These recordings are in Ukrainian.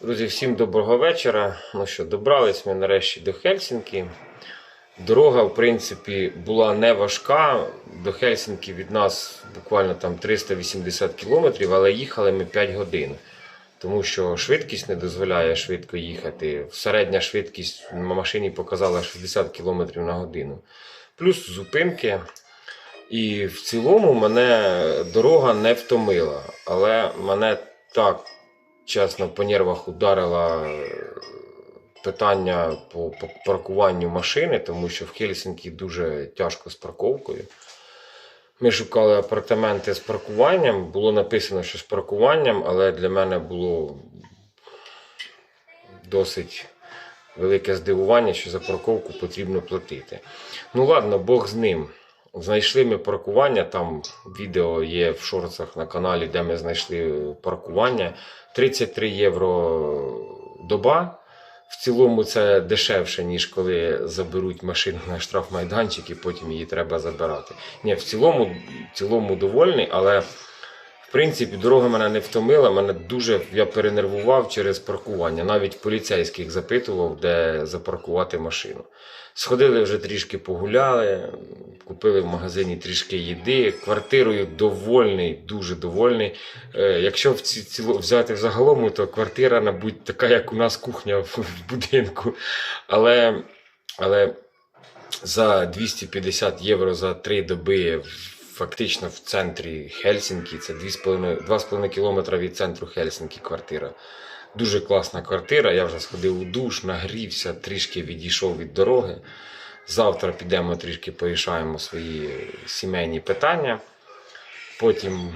Друзі, всім доброго вечора. Ну що, добрались ми нарешті до Хельсінки. Дорога, в принципі, була не важка. До Хельсінки від нас буквально там 380 кілометрів, але їхали ми 5 годин. Тому що швидкість не дозволяє швидко їхати. Середня швидкість на машині показала 60 км на годину. Плюс зупинки. І в цілому мене дорога не втомила. Але мене так чесно, по нервах ударило е, питання по паркуванню машини, тому що в Хельсінкі дуже тяжко з парковкою. Ми шукали апартаменти з паркуванням. Було написано, що з паркуванням, але для мене було досить велике здивування, що за парковку потрібно платити. Ну ладно, Бог з ним. Знайшли ми паркування, там відео є в шорцах на каналі, де ми знайшли паркування. 33 євро доба. В цілому це дешевше, ніж коли заберуть машину на штрафмайданчик і потім її треба забирати. Ні, в цілому, в цілому довольний, але в принципі дорога мене не втомила. Мене дуже я перенервував через паркування. Навіть поліцейських запитував, де запаркувати машину. Сходили вже трішки погуляли, купили в магазині трішки їди. Квартирою довольний, дуже довольний. Е, якщо ціло, взяти в загалом, то квартира, мабуть, така, як у нас кухня в, будинку. Але, але за 250 євро за 3 доби фактично в центрі Хельсінкі, це 2,5 2,5 кілометра від центру Хельсінкі квартира. Дуже класна квартира. Я вже сходив у душ, нагрівся, трішки відійшов від дороги. Завтра підемо трішки порішаємо свої сімейні питання. Потім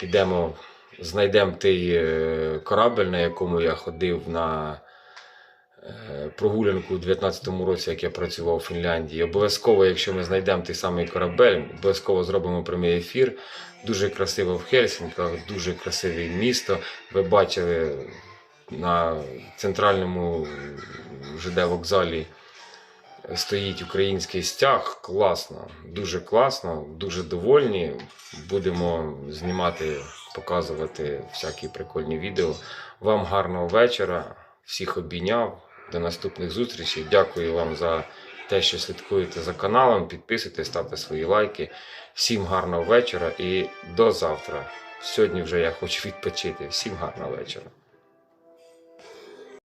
підемо, знайдемо той е, корабель, на якому я ходив на прогулянку у 2019 році, як я працював у Фінляндії. Обов'язково, якщо ми знайдемо той самий корабель, обов'язково зробимо прямий ефір. Дуже красиво в Хельсінках, дуже красиве місто. Ви бачили на центральному ЖД вокзалі стоїть український стяг. Класно, дуже класно, дуже довольні. Будемо знімати, показувати всякі прикольні відео. Вам гарного вечора. Всіх обійняв. До наступних зустрічей. Дякую вам за те, що слідкуєте за каналом. Підписуйтесь, ставте свої лайки. Всім гарного вечора і до завтра. Сьогодні вже я хочу відпочити. Всім гарного вечора.